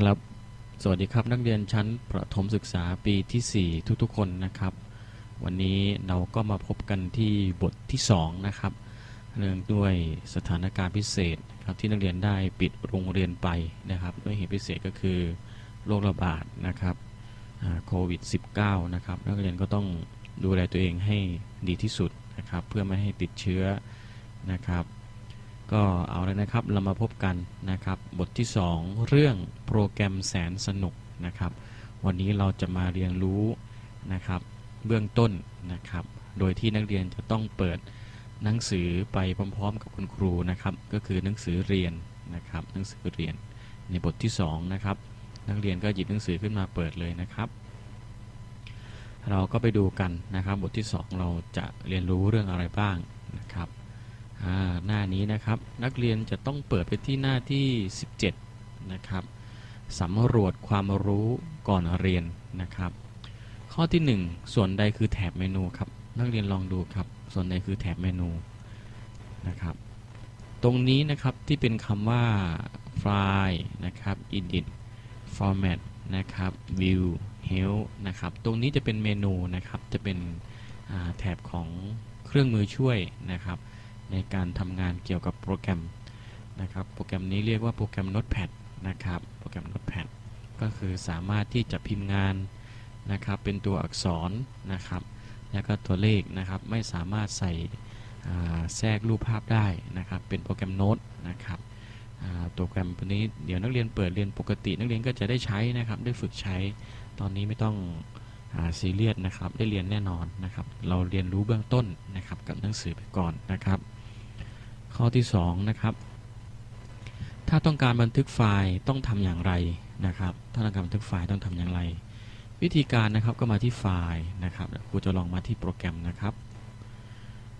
ครับ สวัสดีครับนักเรียนชั้นประถมศึกษาปีที่ 4 ทุกๆ คนนะครับ วันนี้เราก็มาพบกันที่บทที่ 2 นะครับเนื่องด้วยสถานการณ์พิเศษครับที่นักเรียนได้ปิดโรงเรียนไปนะครับ ด้วยเหตุพิเศษก็คือโรคระบาดนะครับโควิด -19 นะครับ นักเรียนก็ต้องดูแลตัวเองให้ดีที่สุดนะครับ เพื่อไม่ให้ติดเชื้อนะครับ ก็เอาแล้วนะครับเรามาพบกันนะครับ บทที่ 2 เรื่องโปรแกรมแสนสนุกนะครับ วันนี้เราจะมาเรียนรู้นะครับ เบื้องต้นนะครับ โดยที่นักเรียนจะต้องเปิดหนังสือไปพร้อมๆ กับคุณครูนะครับ ก็คือหนังสือเรียนนะครับ หนังสือเรียนในบทที่ 2 นะครับ นักเรียนก็หยิบหนังสือขึ้นมาเปิดเลยนะครับ เราก็ไปดูกันนะครับ บทที่ 2 เราจะเรียนรู้เรื่องอะไรบ้างนะครับ หน้านี้นะครับ นักเรียนจะต้องเปิดไปที่หน้าที่ 17 นะครับสำรวจความรู้ก่อนเรียนนะครับ ข้อที่ 1 ส่วนใดคือแถบเมนูครับ นักเรียนลองดูครับ ส่วนใดคือแถบเมนูนะครับ ตรงนี้นะครับที่เป็นคำว่า file นะครับ edit format นะครับ view help นะครับ ตรงนี้จะเป็นเมนูนะครับ จะเป็นแถบของเครื่องมือช่วยนะครับ ในการทำงานเกี่ยวกับโปรแกรมนะครับ โปรแกรมนี้เรียกว่าโปรแกรม Notepad นะครับ โปรแกรม Notepad ก็คือสามารถที่จะพิมพ์งานนะครับ เป็นตัวอักษรนะครับ แล้วก็ตัวเลขนะครับ ไม่สามารถใส่แทรกรูปภาพได้นะครับ เป็นโปรแกรมโน้ตนะครับตัวโปรแกรมตัวนี้เดี๋ยวนักเรียนเปิดเรียนปกติ นักเรียนก็จะได้ใช้นะครับ ได้ฝึกใช้ ตอนนี้ไม่ต้องอซีเรียสนะครับ ได้เรียนแน่นอนนะครับ เราเรียนรู้เบื้องต้นนะครับกับหนังสือไปก่อนนะครับ ข้อที่ 2 นะครับ ถ้าต้องการบันทึกไฟล์ต้องทำอย่างไรนะครับ ถ้าต้องการบันทึกไฟล์ต้องทำอย่างไร วิธีการนะครับก็มาที่ไฟล์นะครับครูจะลองมาที่โปรแกรมนะครับ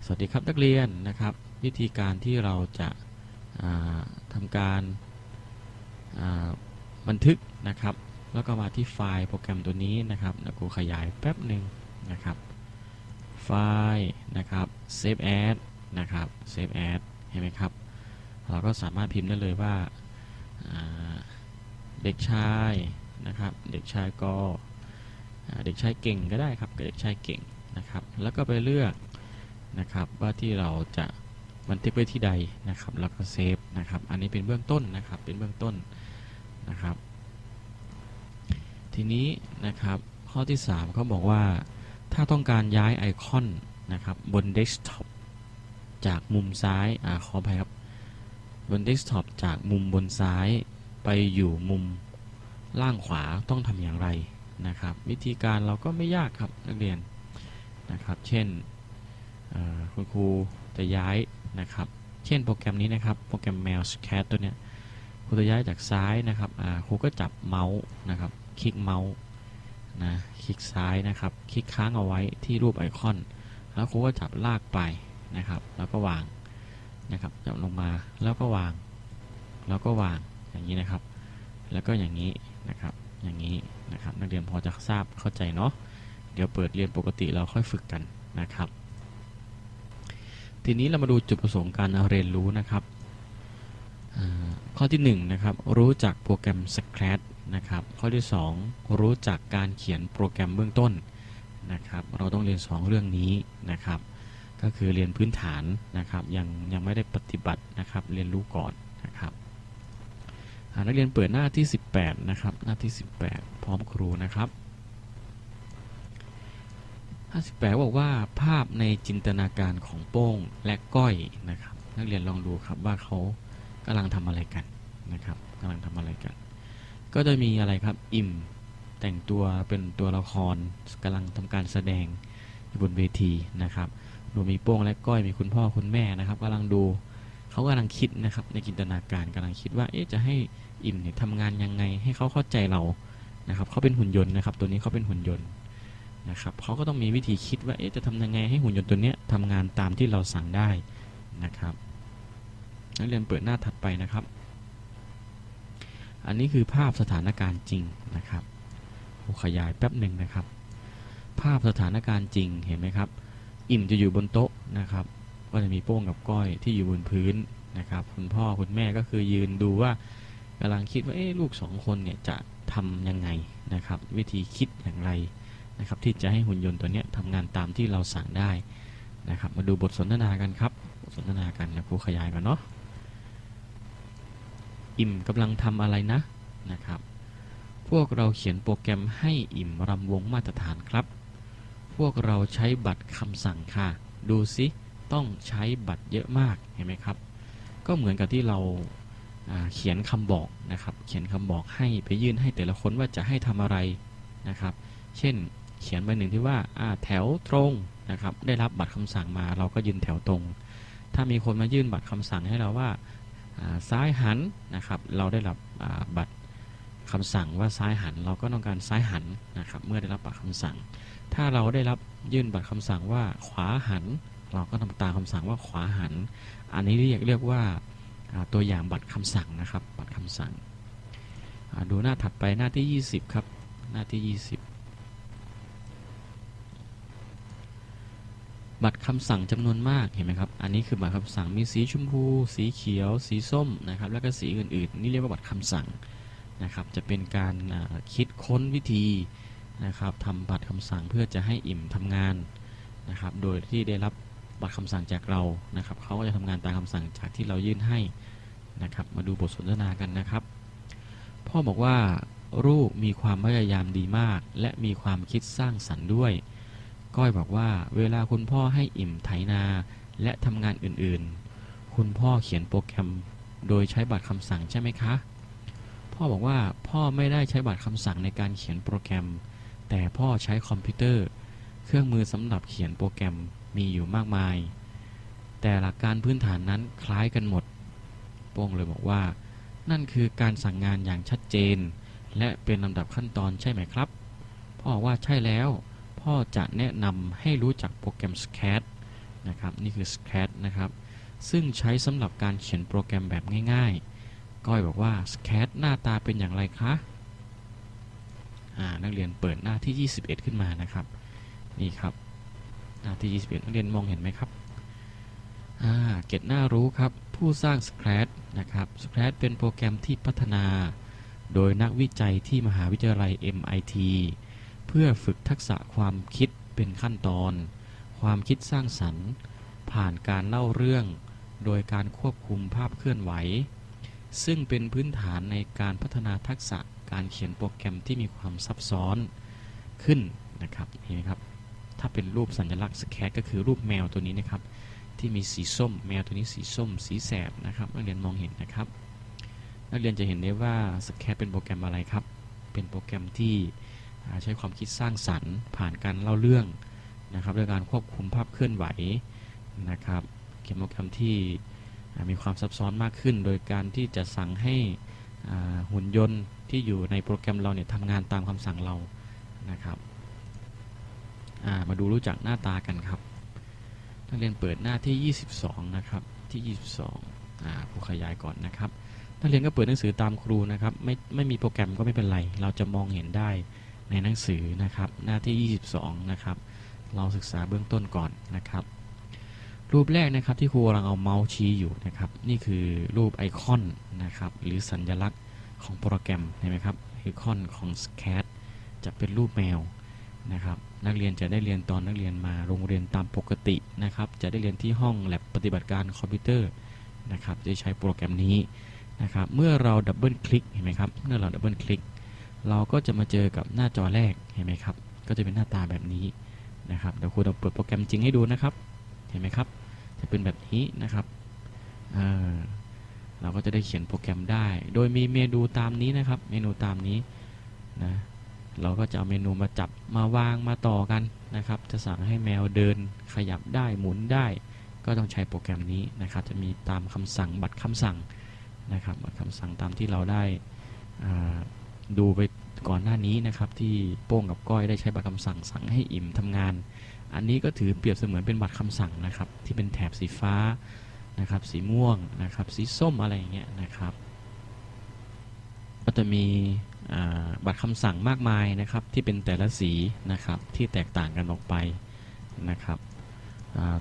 สวัสดีครับนักเรียนนะครับ วิธีการที่เราจะาทำการาบันทึกนะครับ แล้วก็มาที่ไฟล์โปรแกรมตัวนี้นะครับครูขยายแป๊บหนึ่งนะครับไฟล์นะครับ save as นะครับ save as เห็นไหมครับ เราก็สามารถพิมพ์ได้เลยว่าาเด็กชายนะครับ เด็กชายก็เด็กชายเก่งก็ได้ครับเด็กชายเก่งนะครับ แล้วก็ไปเลือกนะครับว่าที่เราจะบันทึกไว้ที่ใดนะครับ แล้วก็เซฟนะครับ อันนี้เป็นเบื้องต้นนะครับ เป็นเบื้องต้นนะครับ ทีนี้นะครับข้อที่3เขาบอกว่าถ้าต้องการย้ายไอคอนนะครับบนเดสก์ท็อป จากมุมซ้ายอ่าขออภัยครับ บนเดสก์ท็อปจากมุมบนซ้ายไปอยู่มุมล่างขวาต้องทำอย่างไรนะครับ วิธีการเราก็ไม่ยากครับนักเรียนนะครับ เช่นคุณครูจะย้ายนะครับ เช่นโปรแกรมนี้นะครับ โปรแกรม Mouse Cat ตัวเนี้ยครูจะย้ายจากซ้ายนะครับครูก็จับเมาส์นะครับ คลิกเมาส์นะคลิกซ้ายนะครับ คลิกค้างเอาไว้ที่รูปไอคอน แล้วครูก็จับลากไป นะครับ แล้วก็วางนะครับจับลงมาแล้วก็วาง แล้วก็วางอย่างนี้นะครับ แล้วก็อย่างนี้นะครับ อย่างนี้นะครับนักเรียนพอจะทราบเข้าใจเนาะเดี๋ยวเปิดเรียนปกติเราค่อยฝึกกันนะครับ ทีนี้เรามาดูจุดประสงค์การเรียนรู้นะครับข้อที่1นะครับรู้จักโปรแกรม Scratch นะครับข้อที่ 2 รู้จักการเขียนโปรแกรมเบื้องต้นนะครับ เราต้องเรียน 2 เรื่องนี้นะครับ ก็คือเรียนพื้นฐานนะครับยังยังไม่ได้ปฏิบัตินะครับเรียนรู้ก่อนนะครับนักเรียนเปิดหน้าที่ 18 นะครับ หน้าที่ 18 พร้อมครูนะครับ 58 บอกว่าภาพในจินตนาการของโป้งและก้อยนะครับ นักเรียนลองดูครับว่าเขากำลังทำอะไรกันนะครับกำลังทำอะไรกัน ก็จะมีอะไรครับอิ่มแต่งตัวเป็นตัวละครกำลังทำการแสดงอยู่บนเวทีนะครับ ดูมีโป้งและก้อยมีคุณพ่อคุณแม่นะครับกำลังดูเขากำลังคิดนะครับ ในจินตนาการกำลังคิดว่าเอ๊ะจะให้อิ่มเนี่ยทำงานยังไงให้เขาเข้าใจเรานะครับเขาเป็นหุ่นยนต์นะครับ ตัวนี้เขาเป็นหุ่นยนต์นะครับเขาก็ต้องมีวิธีคิดว่าเอ๊ะจะทำยังไงให้หุ่นยนต์ตัวเนี้ยทำงานตามที่เราสั่งได้นะครับนักเรียนเปิดหน้าถัดไปนะครับ อันนี้คือภาพสถานการณ์จริงนะครับขยายแป๊บหนึ่งนะครับ ภาพสถานการณ์จริงเห็นไหมครับ อิ่มจะอยู่บนโต๊ะนะครับ ก็จะมีโป้งกับก้อยที่อยู่บนพื้นนะครับ คุณพ่อคุณแม่ก็คือยืนดูว่ากำลังคิดว่าเอ๊ลูกสองคนเนี่ยจะทำยังไงนะครับ วิธีคิดอย่างไรนะครับ ที่จะให้หุ่นยนต์ตัวเนี้ยทำงานตามที่เราสั่งได้นะครับ มาดูบทสนทนากันครับบทสนทนากันนะครูขยายก่อนเนาะอิ่มกำลังทำอะไรนะนะครับ พวกเราเขียนโปรแกรมให้อิ่มรำวงมาตรฐานครับ พวกเราใช้บัตรคำสั่งค่ะ ดูสิต้องใช้บัตรเยอะมากเห็นไหมครับ ก็เหมือนกับที่เราเขียนคำบอกนะครับ เขียนคำบอกให้ไปยื่นให้แต่ละคนว่าจะให้ทำอะไรนะครับ เช่นเขียนใบหนึ่งที่ว่าแถวตรงนะครับ ได้รับบัตรคำสั่งมาเราก็ยืนแถวตรง ถ้ามีคนมายื่นบัตรคำสั่งให้เราว่าซ้ายหันนะครับ เราได้รับบัตร คำสั่งว่าซ้ายหัน เราก็ต้องการซ้ายหันนะครับเมื่อได้รับบัตรคำสั่ง ถ้าเราได้รับยื่นบัตรคำสั่งว่าขวาหัน เราก็ทำตามคำสั่งว่าขวาหัน อันนี้เรียกเรียกว่าตัวอย่างบัตรคำสั่งนะครับ บัตรคำสั่ง ดูหน้าถัดไปหน้าที่ 20 ครับ หน้าที่ 20 บัตรคำสั่งจำนวนมากเห็นไหมครับ อันนี้คือบัตรคำสั่งมีสีชมพู สีเขียว สีส้มนะครับ แล้วก็สีอื่นๆ นี่เรียกว่าบัตรคำสั่ง นะครับจะเป็นการคิดค้นวิธีนะครับทำบัตรคำสั่งเพื่อจะให้อิ่มทำงานนะครับโดยที่ได้รับบัตรคำสั่งจากเรานะครับเขาก็จะทำงานตามคำสั่งจากที่เรายื่นให้นะครับมาดูบทสนทนากันนะครับ พ่อบอกว่าลูกมีความพยายามดีมาก และมีความคิดสร้างสรรค์ด้วย ก้อยบอกว่าเวลาคุณพ่อให้อิ่มไถนาและทำงานอื่นๆ คุณพ่อเขียนโปรแกรมโดยใช้บัตรคำสั่งใช่ไหมคะ พ่อบอกว่าพ่อไม่ได้ใช้บัตรคำสั่งในการเขียนโปรแกรม แต่พ่อใช้คอมพิวเตอร์ เครื่องมือสำหรับเขียนโปรแกรมมีอยู่มากมาย แต่หลักการพื้นฐานนั้นคล้ายกันหมด โป้งเลยบอกว่า นั่นคือการสั่งงานอย่างชัดเจน และเป็นลำดับขั้นตอนใช่ไหมครับ พ่อว่าใช่แล้ว พ่อจะแนะนำให้รู้จักโปรแกรม SCAD นะครับ นี่คือ SCAD นะครับ ซึ่งใช้สำหรับการเขียนโปรแกรมแบบง่ายๆ ก้อยบอกว่า SCAD หน้าตาเป็นอย่างไรคะนักเรียนเปิดหน้าที่ 21 ขึ้นมานะครับ นี่ครับหน้าที่ 21 นักเรียนมองเห็นไหมครับเก็ตหน้ารู้ครับ ผู้สร้าง SCAD นะครับ SCAD เป็นโปรแกรมที่พัฒนา โดยนักวิจัยที่มหาวิทยาลัย MIT เพื่อฝึกทักษะความคิดเป็นขั้นตอน ความคิดสร้างสรรค์ ผ่านการเล่าเรื่อง โดยการควบคุมภาพเคลื่อนไหว ซึ่งเป็นพื้นฐานในการพัฒนาทักษะการเขียนโปรแกรมที่มีความซับซ้อนขึ้นนะครับเห็นไหมครับ ถ้าเป็นรูปสัญลักษณ์สแคตก็คือรูปแมวตัวนี้นะครับ ที่มีสีส้ม แมวตัวนี้สีส้ม สีแสบนะครับ นักเรียนมองเห็นนะครับ นักเรียนจะเห็นได้ว่าสแคตเป็นโปรแกรมอะไรครับ เป็นโปรแกรมที่ใช้ความคิดสร้างสรรค์ผ่านการเล่าเรื่องนะครับด้วยการควบคุมภาพเคลื่อนไหวนะครับเป็นโปรแกรมที่ มีความซับซ้อนมากขึ้น โดยการที่จะสั่งให้หุ่นยนต์ที่อยู่ในโปรแกรมเราเนี่ยทำงานตามคำสั่งเรานะครับามาดูรู้จักหน้าตากันครับนักเรียนเปิดหน้าที่ 22 นะครับที่ 22อ่าครูขยายก่อนนะครับนักเรียนก็เปิดหนังสือตามครูนะครับไม่ไม่มีโปรแกรมก็ไม่เป็นไร เราจะมองเห็นได้ในหนังสือนะครับหน้าที่ 22 นะครับ เราศึกษาเบื้องต้นก่อนนะครับ รูปแรกนะครับที่ครูกำลังเอาเมาส์ชี้อยู่นะครับ นี่คือรูปไอคอนนะครับหรือสัญลักษณ์ของโปรแกรมเห็นไหมครับไอคอนของ SCAD จะเป็นรูปแมวนะครับนักเรียนจะได้เรียนตอนนักเรียนมาโรงเรียนตามปกตินะครับจะได้เรียนที่ห้องแลบปฏิบัติการคอมพิวเตอร์นะครับจะใช้โปรแกรมนี้นะครับเมื่อเราดับเบิลคลิกเห็นไหมครับเมื่อเราดับเบิลคลิกเราก็จะมาเจอกับหน้าจอแรกเห็นไหมครับก็จะเป็นหน้าตาแบบนี้นะครับเดี๋ยวครูจะเปิดโปรแกรมจริงให้ดูนะครับเห็นไหมครับ จะเป็นแบบนี้นะครับเเราก็จะได้เขียนโปรแกรมได้ โดยมีเมนูตามนี้นะครับ เมนูตามนี้นะเราก็จะเอาเมนูมาจับมาวางมาต่อกันนะครับ จะสั่งให้แมวเดินขยับได้หมุนได้ ก็ต้องใช้โปรแกรมนี้นะครับ จะมีตามคำสั่งบัตรคำสั่งนะครับคำสั่งตามที่เราได้ดูไปก่อนหน้านี้นะครับ ที่โป้งกับก้อยได้ใช้บัตรคำสั่งสั่งให้อิ่มทำงาน อันนี้ก็ถือเปรียบเสมือนเป็นบัตรคำสั่งนะครับ ที่เป็นแถบสีฟ้านะครับ สีม่วงนะครับ สีส้มอะไรอย่างเงี้ยนะครับ ก็จะมีบัตรคำสั่งมากมายนะครับ ที่เป็นแต่ละสีนะครับที่แตกต่างกันออกไปนะครับ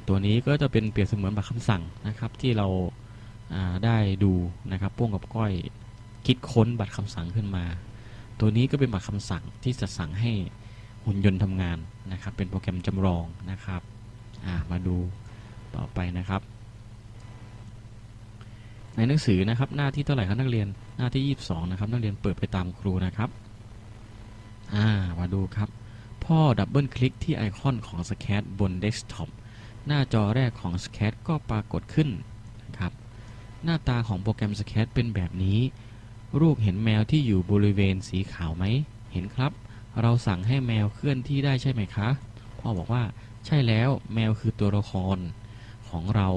ตัวนี้ก็จะเป็นเปรียบเสมือนบัตรคำสั่งนะครับที่เราาได้ดูนะครับโป้งกับก้อยคิดค้นบัตรคำสั่งขึ้นมา ตัวนี้ก็เป็นบัตรคำสั่งที่จะสั่งให้ หุ่นยนต์ทำงานนะครับ เป็นโปรแกรมจำลองนะครับมาดูต่อไปนะครับ ในหนังสือนะครับหน้าที่เท่าไหร่ครับนักเรียนหน้าที่ 22 นะครับ นักเรียนเปิดไปตามครูนะครับามาดูครับ พ่อดับเบิลคลิกที่ไอคอนของ s c a t บนเดสก์ท็อปหน้าจอแรกของ s c a t ก็ปรากฏขึ้นนะครับหน้าตาของโปรแกรม s c a t เป็นแบบนี้รูปเห็นแมวที่อยู่บริเวณสีขาวไหมเห็นครับ เราสั่งให้แมวเคลื่อนที่ได้ใช่ไหมคะ พ่อบอกว่าใช่แล้วแมวคือตัวละครของเรา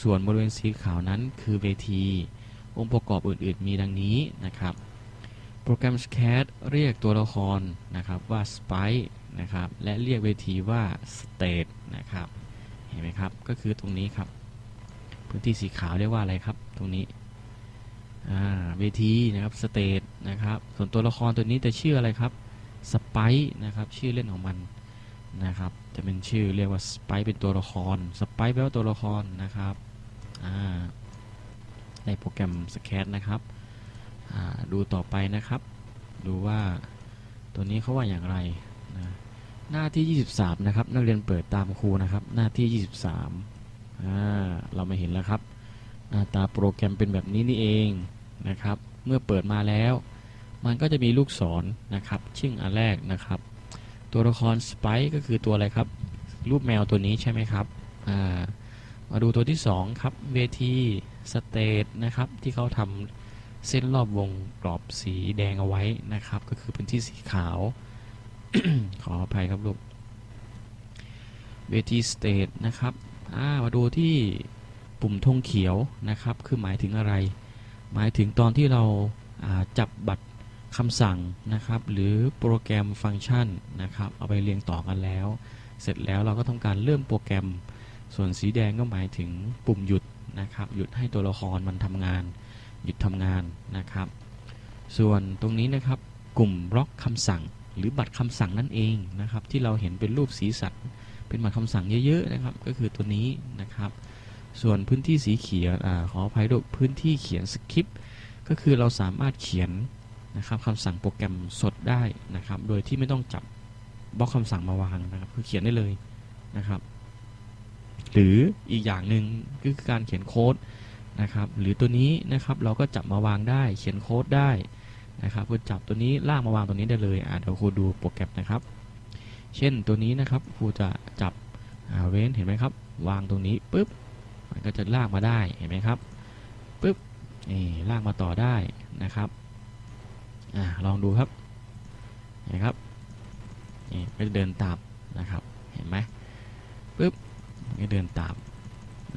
ส่วนบริเวณสีขาวนั้นคือเวที องค์ประกอบอื่นๆมีดังนี้นะครับ โปรแกรม SCAD เรียกตัวละครนะครับว่า Sprite นะครับ และเรียกเวทีว่า State นะครับ เห็นไหมครับ ก็คือตรงนี้ครับ พื้นที่สีขาวเรียกว่าอะไรครับ ตรงนี้เวทีนะครับ State นะครับ ส่วนตัวละครตัวนี้จะชื่ออะไรครับ Sprite นะครับชื่อเล่นของมันนะครับจะเป็นชื่อเรียกว่า Sprite เป็นตัวละคร Sprite แปลว่าตัวละครนะครับในโปรแกรม SCAD นะครับดูต่อไปนะครับ ดูว่าตัวนี้เขาว่าอย่างไรนะหน้าที่ 23 นะครับ นักเรียนเปิดตามครูนะครับ หน้าที่ 23อ่าเรามาเห็นแล้วครับหน้าตาโปรแกรมเป็นแบบนี้นี่เองนะครับ เมื่อเปิดมาแล้ว มันก็จะมีลูกศรนะครับชื่ออันแรกนะครับ ตัวละครสไปก็คือตัวอะไรครับ รูปแมวตัวนี้ใช่ไหมครับอ่ามาดูตัวที่2ครับเวทีสเตทนะครับที่เขาทำเส้นรอบวงกรอบสีแดงเอาไว้นะครับ ก็คือพื้นที่สีขาว ขออภัยครับลูกเวทีสเตทนะครับามาดูที่ปุ่มธงเขียวนะครับ คือหมายถึงอะไร หมายถึงตอนที่เราจับบัตร คำสั่งนะครับหรือโปรแกรมฟังก์ชันนะครับเอาไปเรียงต่อกันแล้ว เสร็จแล้วเราก็ทำการเริ่มโปรแกรม ส่วนสีแดงก็หมายถึงปุ่มหยุดนะครับหยุดให้ตัวละครมันทำงาน หยุดทำงานนะครับ ส่วนตรงนี้นะครับกลุ่มบล็อกคำสั่ง หรือบัตรคำสั่งนั่นเองนะครับที่เราเห็นเป็นรูปสีสันเป็นบัตรคำสั่งเยอะๆนะครับก็คือตัวนี้นะครับส่วนพื้นที่สีเขียวอขออภัยด้วยพื้นที่เขียนสคริปต์ก็คือเราสามารถเขียน นะครับคำสั่งโปรแกรมสดได้นะครับ โดยที่ไม่ต้องจับบล็อกคำสั่งมาวางนะครับ คือเขียนได้เลยนะครับ หรืออีกอย่างหนึ่งก็คือการเขียนโค้ดนะครับ หรือตัวนี้นะครับเราก็จับมาวางได้ เขียนโค้ดได้นะครับคือจับตัวนี้ลากมาวางตัวนี้ได้เลยอ่าเดี๋ยวครูดูโปรแกรมนะครับ เช่นตัวนี้นะครับครูจะจับเว้นเห็นไหมครับ วางตรงนี้ปุ๊บมันก็จะลากมาได้เห็นไหมครับปุ๊บนี่ลากมาต่อได้นะครับ อ่าลองดูครับเห็นครับนี่ก็จะเดินตามนะครับเห็นไหมปุ๊บก็เดินตาม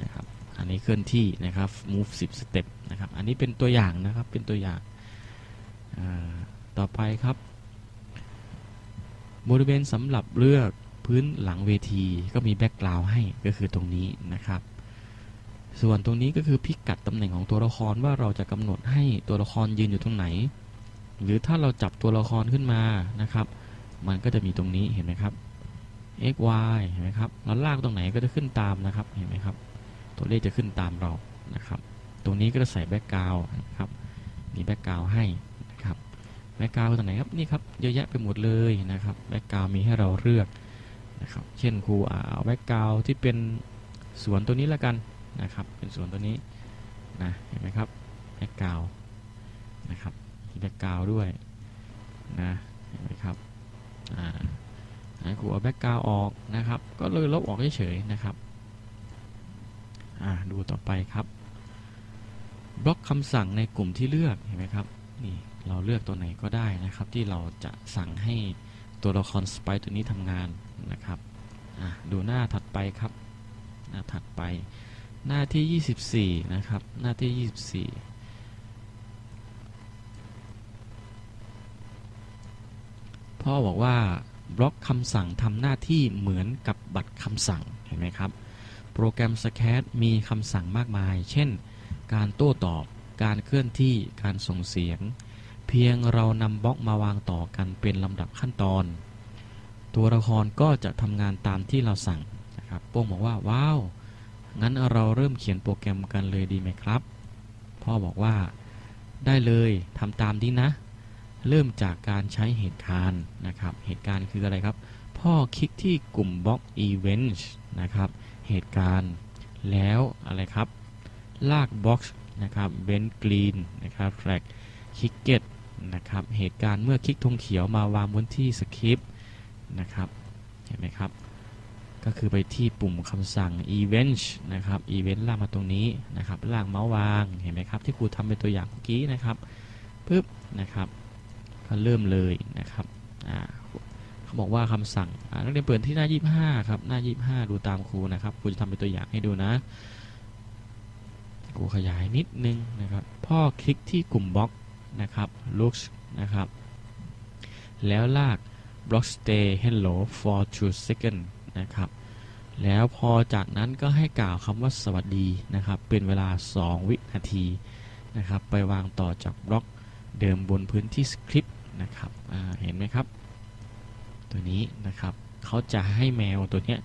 นะครับอันนี้เคลื่อนที่นะครับ move 10 step นะครับอันนี้เป็นตัวอย่างนะครับเป็นตัวอย่างต่อไปครับ บริเวณสำหรับเลือกพื้นหลังเวทีก็มีแบ็กกราวให้ก็คือตรงนี้นะครับ ส่วนตรงนี้ก็คือพิกัดตำแหน่งของตัวละครว่าเราจะกำหนดให้ตัวละครยืนอยู่ตรงไหน หรือถ้าเราจับตัวละครขึ้นมานะครับ มันก็จะมีตรงนี้เห็นไหมครับ x y เห็นไหมครับเราลากตรงไหนก็จะขึ้นตามนะครับเห็นไหมครับ ตัวเลขจะขึ้นตามเรานะครับ ตรงนี้ก็จะใส่แบ็กกราวด์นะครับมีแบ็กกราวด์ให้นะครับแบ็กกราวด์ตรงไหนครับนี่ครับเยอะแยะไปหมดเลยนะครับแบ็กกราวด์มีให้เราเลือกนะครับเช่นครูเอาแบ็กกราวด์ที่เป็นสวนตัวนี้ละกันนะครับ เป็นส่วนตัวนี้นะเห็นไหมครับแบ็กกราวนะครับ มีแบ็กกราวด้วยนะเห็นไหมครับอ่าให้ครูเอาแบ็กกราวออกนะครับ ก็เลยลบออกเฉยๆนะครับอ่าดูต่อไปครับบล็อกคำสั่งในกลุ่มที่เลือกเห็นไหมครับนี่เราเลือกตัวไหนก็ได้นะครับ ที่เราจะสั่งให้ตัวละครสไปตัวนี้ทำงานนะครับอ่าดูหน้าถัดไปครับ หน้าถัดไป หน้าที่ 24 นะครับ หน้าที่ 24 พ่อบอกว่าบล็อกคำสั่งทำหน้าที่เหมือนกับบัตรคำสั่งเห็นไหมครับ โปรแกรม SCAD มีคำสั่งมากมาย เช่น การโต้ตอบ การเคลื่อนที่ การส่งเสียง เพียงเรานำบล็อกมาวางต่อกันเป็นลำดับขั้นตอน ตัวละครก็จะทำงานตามที่เราสั่งนะครับโป้งบอกว่าว้าว งั้นเราเริ่มเขียนโปรแกรมกันเลยดีไหมครับ พ่อบอกว่าได้เลยทำตามนี้นะ เริ่มจากการใช้เหตุการณ์นะครับ เหตุการณ์คืออะไรครับ พ่อคลิกที่กลุ่มบล็อก Events นะครับ เหตุการณ์ แล้วอะไรครับ ลากบ็อกซ์นะครับเบนกรีนนะครับแฟลกคิกเก็ตนะครับ เหตุการณ์เมื่อคลิกธงเขียวมาวางบนที่สคริปต์นะครับ เห็นไหมครับ ก็คือไปที่ปุ่มคำสั่ง event นะครับ event ลากมาตรงนี้นะครับ ลากเมาส์วาง เห็นไหมครับ ที่ครูทำเป็นตัวอย่างเมื่อกี้นะครับปึ๊บนะครับ เริ่มเลยนะครับเขาบอกว่าคำสั่งนักเรียนเปิดที่หน้า 25 ครับ หน้า 25 ดูตามครูนะครับครูจะทำเป็นตัวอย่างให้ดูนะครูขยายนิดนึงนะครับ พ่อคลิกที่กลุ่มบล็อกนะครับ looks นะครับ แล้วลาก block stay hello for two second นะครับ แล้วพอจากนั้นก็ให้กล่าวคำว่าสวัสดีนะครับ เป็นเวลา 2 วินาทีนะครับ ไปวางต่อจากบล็อกเดิมบนพื้นที่สคริปต์ นะครับเห็นไหมครับ ตัวนี้นะครับเขาจะให้แมวตัวเนี้ย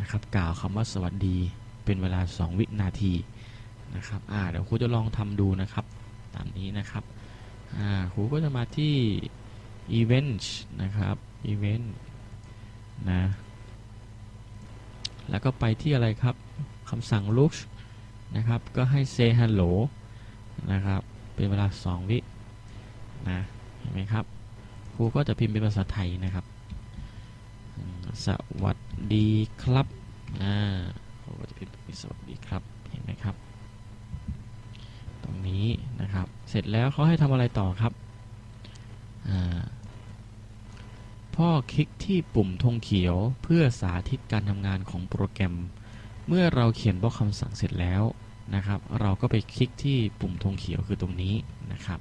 นะครับกล่าวคำว่าสวัสดีเป็นเวลา 2 วินาทีนะครับอ่าเดี๋ยวครูจะลองทำดูนะครับ ตามนี้นะครับอ่าครูก็จะมาที่ event นะครับ event นะแล้วก็ไปที่อะไรครับคำสั่ง look นะครับ ก็ให้ say hello นะครับ เป็นเวลา 2 วินะ เห็นไหมครับครูก็จะพิมพ์เป็นภาษาไทยนะครับ สวัสดีครับอ่าครูก็จะพิมพ์เป็นสวัสดีครับเห็นไหมครับ ตรงนี้นะครับเสร็จแล้วเขาให้ทำอะไรต่อครับอ่าพ่อคลิกที่ปุ่มธงเขียวเพื่อสาธิตการทำงานของโปรแกรม เมื่อเราเขียนบล็อกคำสั่งเสร็จแล้วนะครับ เราก็ไปคลิกที่ปุ่มธงเขียวคือตรงนี้นะครับ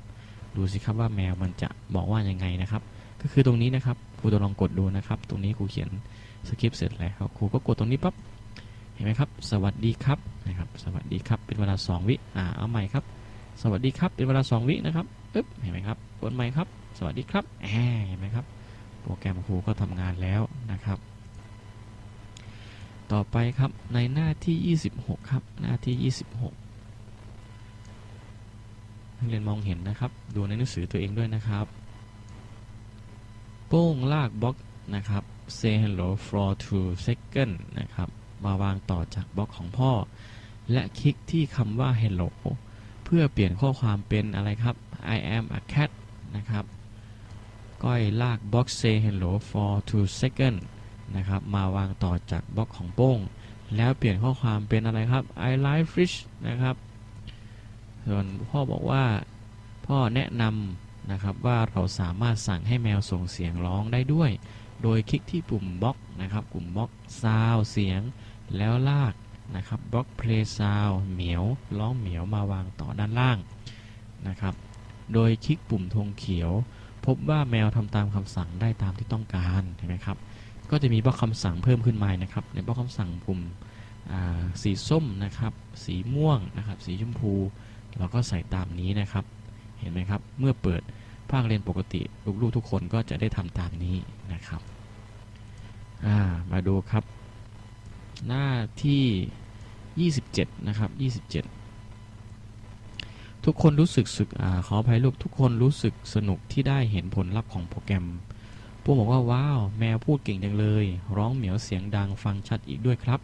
ดูสิครับว่าแมวมันจะบอกว่ายังไงนะครับ ก็คือตรงนี้นะครับครูจะลองกดดูนะครับ ตรงนี้ครูเขียนสคริปต์เสร็จแล้วครูก็กดตรงนี้ปั๊บเห็นไหมครับ สวัสดีครับนะครับ สวัสดีครับเป็นเวลา 2 วิอ่าเอาใหม่ครับ สวัสดีครับเป็นเวลา 2 วินะครับปึ๊บเห็นไหมครับกดใหม่ครับ สวัสดีครับแหมเห็นไหมครับ โปรแกรมครูก็ทำงานแล้วนะครับ ต่อไปครับในหน้าที่ 26 ครับหน้าที่ 26 นักเรียนมองเห็นนะครับ ดูในหนังสือตัวเองด้วยนะครับ โป้งลากบล็อกนะครับ say hello for two second นะครับ มาวางต่อจากบล็อกของพ่อ และคลิกที่คำว่า hello เพื่อเปลี่ยนข้อความเป็นอะไรครับ I am a cat นะครับ ก้อยลากบล็อก say hello for two second นะครับ มาวางต่อจากบล็อกของโป้ง แล้วเปลี่ยนข้อความเป็นอะไรครับ I like fish นะครับ ส่วนพ่อบอกว่าพ่อแนะนำนะครับว่าเราสามารถสั่งให้แมวส่งเสียงร้องได้ด้วย โดยคลิกที่ปุ่มบล็อกนะครับปุ่มบล็อก sound เสียง แล้วลากนะครับบล็อก play sound เหมียวร้องเหมียวมาวางต่อด้านล่างนะครับ โดยคลิกปุ่มธงเขียว พบว่าแมวทำตามคำสั่งได้ตามที่ต้องการเห็นไหมครับ ก็จะมีบล็อกคำสั่งเพิ่มขึ้นมานะครับ ในบล็อกคำสั่งปุ่มสีส้มนะครับ สีม่วงนะครับ สีชมพู เราก็ใส่ตามนี้นะครับ เห็นไหมครับ เมื่อเปิดภาคเรียนปกติลูกๆทุกคนก็จะได้ทำตามนี้นะครับามาดูครับ หน้าที่ 27 นะครับ 27 ทุกคนรู้สึกสึกอขออภัยลูกทุกคนรู้สึกสนุกที่ได้เห็นผลลัพธ์ของโปรแกรมปู่บอกว่าว้าวแมวพูดเก่งจังเลย ร้องเหมียวเสียงดังฟังชัดอีกด้วยครับ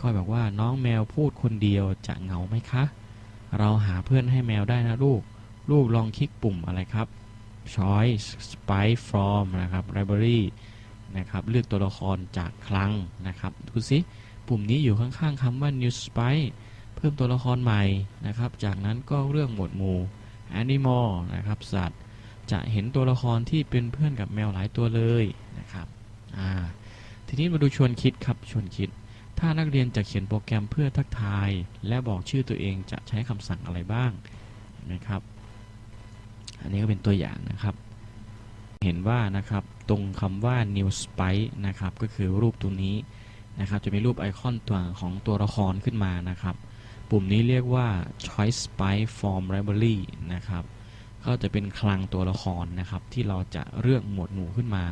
ก้อยบอกว่าน้องแมวพูดคนเดียวจะเหงาไหมคะ เราหาเพื่อนให้แมวได้นะลูก ลูกลองคลิกปุ่มอะไรครับ choice spy from นะครับ library นะครับเลือกตัวละครจากคลังนะครับดูสิปุ่มนี้อยู่ข้างๆคำว่า new spy เพิ่มตัวละครใหม่นะครับ จากนั้นก็เรื่องหมวดหมู่ animal นะครับสัตว์ จะเห็นตัวละครที่เป็นเพื่อนกับแมวหลายตัวเลยนะครับอ่าทีนี้มาดูชวนคิดครับชวนคิด ถ้านักเรียนจะเขียนโปรแกรมเพื่อทักทาย และบอกชื่อตัวเองจะใช้คำสั่งอะไรบ้างนไหมครับ อันนี้ก็เป็นตัวอย่างนะครับ เห็นว่านะครับตรงคำว่า new spike นะครับก็คือรูปตรงนี้นะครับจะมีรูปไอคอนตัวของตัวละครขึ้นมานะครับ ปุ่มนี้เรียกว่า choice spike form library นะครับก็จะเป็นคลังตัวละครนะครับที่เราจะเลือกหมวดหมู่ขึ้นมา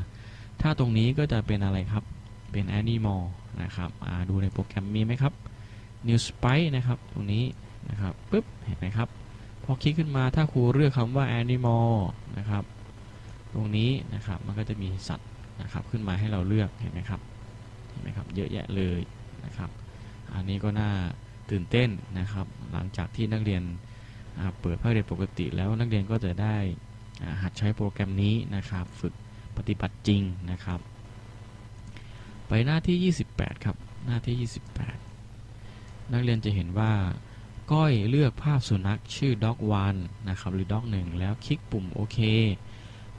ถ้าตรงนี้ก็จะเป็นอะไรครับ เป็น animal นะครับดูในโปรแกรมมีไหมครับ new spike นะครับ ตรงนี้นะครับปุ๊บเห็นไหมครับ พอคลิกขึ้นมาถ้าครูเลือกคำว่า animal นะครับ ตรงนี้นะครับมันก็จะมีสัตว์นะครับขึ้นมาให้เราเลือกเห็นไหมครับเห็นไหมครับเยอะแยะเลยนะครับอันนี้ก็น่าตื่นเต้นนะครับ หลังจากที่นักเรียนเปิดภาคเรียนปกติแล้วนักเรียนก็จะได้หัดใช้โปรแกรมนี้นะครับ ฝึกปฏิบัติจริงนะครับ ไปหน้าที่ 28 ครับ หน้าที่ 28 นักเรียนจะเห็นว่า ก้อยเลือกภาพสุนัขชื่อ dog 1นะครับ หรือ dog 1 แล้วคลิกปุ่มโอเค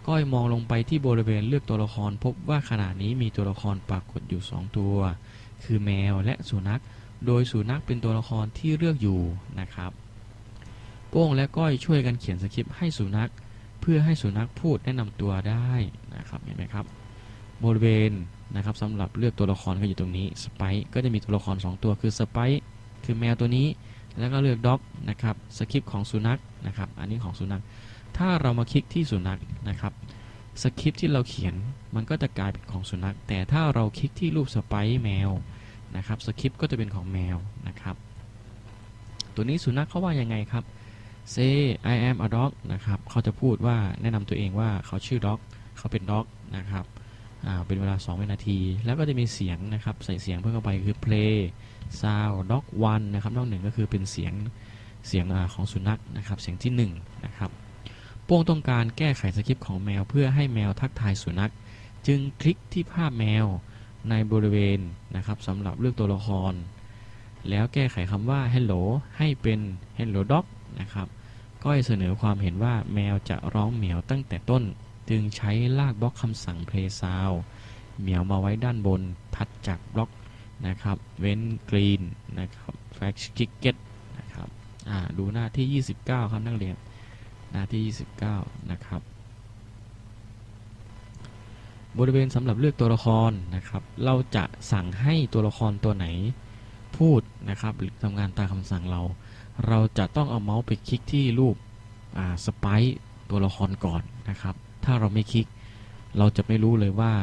ก้อยมองลงไปที่บริเวณเลือกตัวละคร พบว่าขณะนี้มีตัวละครปรากฏอยู่ 2 ตัว คือแมวและสุนัข โดยสุนัขเป็นตัวละครที่เลือกอยู่นะครับ โป้งและก้อยช่วยกันเขียนสคริปต์ให้สุนัข เพื่อให้สุนัขพูดแนะนำตัวได้นะครับ เห็นไหมครับ บริเวณนะครับสำหรับเลือกตัวละครก็อยู่ตรงนี้สไปก็จะมีตัวละคร 2 ตัวคือสไปคือแมวตัวนี้ แล้วก็เลือกด็อกนะครับสคริปต์ของสุนัขนะครับ อันนี้ของสุนัข ถ้าเรามาคลิกที่สุนัขนะครับสคริปต์ที่เราเขียนมันก็จะกลายเป็นของสุนัข แต่ถ้าเราคลิกที่รูปสไปแมวนะครับสคริปต์ก็จะเป็นของแมวนะครับ ตัวนี้สุนัขเขาว่ายังไงครับ say I am a dog นะครับเขาจะพูดว่าแนะนำตัวเองว่าเขาชื่อ dog เขาเป็น dog นะครับ เป็นเวลา 2 วินาที แล้วก็จะมีเสียงนะครับ ใส่เสียงเพิ่มเข้าไปคือ play sound dog one นะครับ dog หนึ่งก็คือเป็นเสียงเสียงอาของสุนัขนะครับ เสียงที่1นะครับโป้งต้องการแก้ไขสคริปต์ของแมวเพื่อให้แมวทักทายสุนัข จึงคลิกที่ภาพแมวในบริเวณนะครับสำหรับเลือกตัวละคร แล้วแก้ไขคำว่า hello ให้เป็น hello dog นะครับก้อยเสนอความเห็นว่าแมวจะร้องเหมียวตั้งแต่ต้น จึงใช้ลากบล็อกคำสั่ง play sound เหมียวมาไว้ด้านบนถัดจากบล็อกนะครับ เว้นกรีนนะครับ fact ticket นะครับดูหน้าที่ 29 ครับนักเรียน หน้าที่ 29 นะครับ บริเวณสำหรับเลือกตัวละครนะครับ เราจะสั่งให้ตัวละครตัวไหนพูดนะครับหรือทำงานตามคำสั่งเรา เราจะต้องเอาเมาส์ไปคลิกที่รูปสไปซ์ตัวละครก่อนนะครับ ถ้าเราไม่คลิก เราจะไม่รู้เลยว่า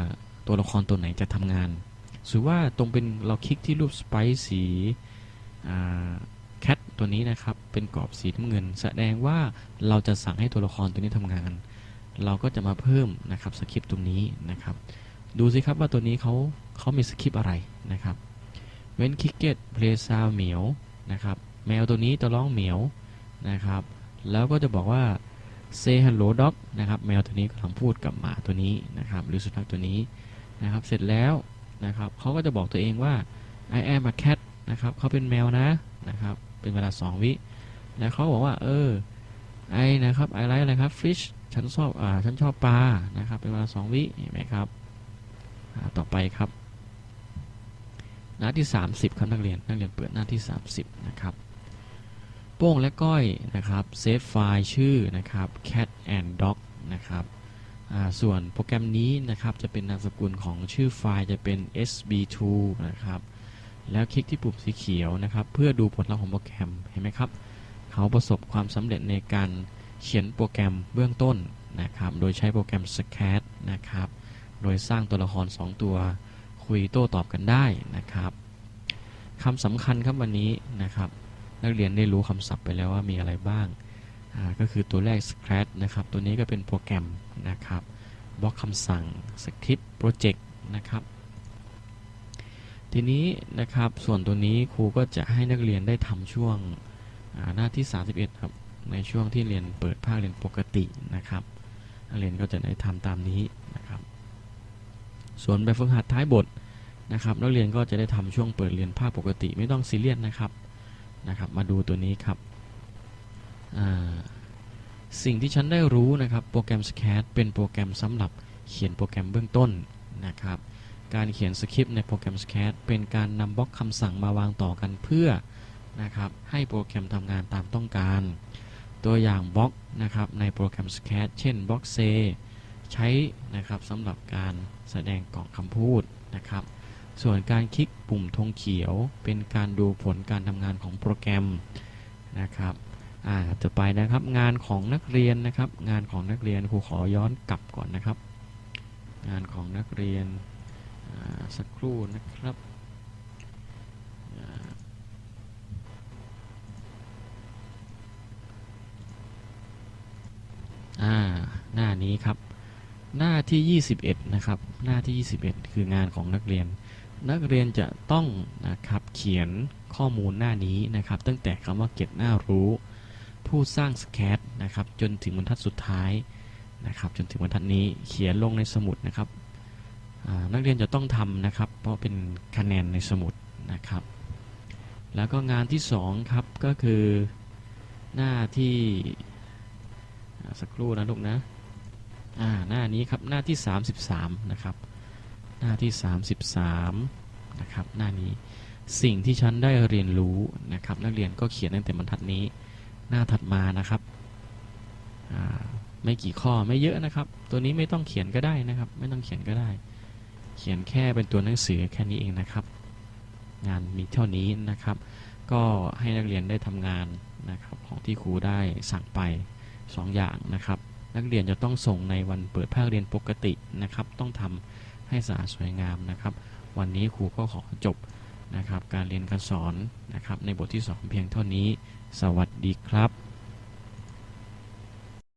ตัวละครตัวไหนจะทำงานสมมติว่าตรงเป็นเราคลิกที่รูปสไปซ์สีแคทตัวนี้นะครับ เป็นกรอบสีน้ำเงิน แสดงว่าเราจะสั่งให้ตัวละครตัวนี้ทำงาน เราก็จะมาเพิ่มนะครับสคริปต์ตรงนี้นะครับ ดูสิครับว่าตัวนี้เขาเขามีสคริปต์อะไรนะครับเว้นคิกเก็ตเพลซาวเหมียวนะครับ แมวตัวนี้จะร้องเหมียวนะครับ แล้วก็จะบอกว่า say hello dog นะครับแมวตัวนี้กำลังพูดกับหมาตัวนี้นะครับหรือสุนัขตัวนี้นะครับเสร็จแล้วนะครับเขาก็จะบอกตัวเองว่า I am a cat นะครับเขาเป็นแมวนะนะครับเป็นเวลา 2 วิแล้วเขาบอกว่าเออไอนะครับ I like อะไรครับ fish ฉันชอบอ่าฉันชอบปลานะครับเป็นเวลา 2 วิเห็นไหมครับต่อไปครับ หน้าที่ 30 ครับนักเรียนนักเรียนเปิดหน้าที่ 30 นะครับ โป้งและก้อยนะครับเซฟไฟล์ชื่อนะครับ cat and dog นะครับส่วนโปรแกรมนี้นะครับจะเป็นนามสกุลของชื่อไฟล์จะเป็น sb2 นะครับแล้วคลิกที่ปุ่มสีเขียวนะครับ เพื่อดูผลลัพธ์ของโปรแกรมเห็นไหมครับเขาประสบความสำเร็จในการเขียนโปรแกรมเบื้องต้นนะครับโดยใช้โปรแกรม SCAD นะครับโดยสร้างตัวละคร 2 ตัวคุยโต้ตอบกันได้นะครับคำสำคัญครับวันนี้นะครับ นักเรียนได้รู้คำศัพท์ไปแล้วว่ามีอะไรบ้าง ก็คือตัวแรก Scratch นะครับ ตัวนี้ก็เป็นโปรแกรมนะครับ บล็อกคำสั่งสคริปต์โปรเจกต์นะครับ ทีนี้นะครับส่วนตัวนี้ครูก็จะให้นักเรียนได้ทำช่วงหน้าที่ 31 ครับ ในช่วงที่เรียนเปิดภาคเรียนปกตินะครับ นักเรียนก็จะได้ทำตามนี้นะครับ ส่วนแบบฝึกหัดท้ายบทนะครับ นักเรียนก็จะได้ทำช่วงเปิดเรียนภาคปกติไม่ต้องซีเรียสนะครับ นะครับมาดูตัวนี้ครับสิ่งที่ฉันได้รู้นะครับโปรแกรม SCAD เป็นโปรแกรมสำหรับเขียนโปรแกรมเบื้องต้นนะครับการเขียนสคริปต์ในโปรแกรม SCAD เป็นการนำบล็อกคำสั่งมาวางต่อกันเพื่อนะครับให้โปรแกรมทำงานตามต้องการ ตัวอย่างบล็อกนะครับในโปรแกรม SCAD เช่นบล็อก C ใช้นะครับสำหรับการแสดงกล่องคำพูดนะครับ ส่วนการคลิกปุ่มธงเขียวเป็นการดูผลการทำงานของโปรแกรมนะครับอ่าต่อไปนะครับงานของนักเรียนนะครับ งานของนักเรียนครูขอย้อนกลับก่อนนะครับ งานของนักเรียนสักครู่นะครับหนี้ครับ หน้าที่ 21 นะครับ หน้าที่ 21 คืองานของนักเรียน นักเรียนจะต้องนะครับเขียนข้อมูลหน้านี้นะครับ ตั้งแต่คำว่าเก็บหน้ารู้ ผู้สร้างสแคตนะครับ จนถึงบรรทัดสุดท้ายนะครับ จนถึงบรรทัดนี้เขียนลงในสมุดนะครับนักเรียนจะต้องทำนะครับ เพราะเป็นคะแนนในสมุดนะครับ แล้วก็งานที่สองครับก็คือหน้าที่สักครู่นะลูกนะหน้านี้ครับหน้าที่ 33นะครับ หน้าที่ 33นะครับหน้านี้สิ่งที่ฉันได้เรียนรู้นะครับ นักเรียนก็เขียนตั้งแต่บรรทัดนี้ หน้าถัดมานะครับไม่กี่ข้อไม่เยอะนะครับ ตัวนี้ไม่ต้องเขียนก็ได้นะครับ ไม่ต้องเขียนก็ได้ เขียนแค่เป็นตัวหนังสือแค่นี้เองนะครับ งานมีเท่านี้นะครับ ก็ให้นักเรียนได้ทำงานนะครับของที่ครูได้สั่งไป 2 อย่างนะครับ นักเรียนจะต้องส่งในวันเปิดภาคเรียนปกตินะครับ ต้องทำ ให้สะอาดสวยงามนะครับ วันนี้ครูก็ขอจบนะครับ การเรียนการสอนนะครับในบทที่ 2 เพียงเท่านี้ สวัสดีครับ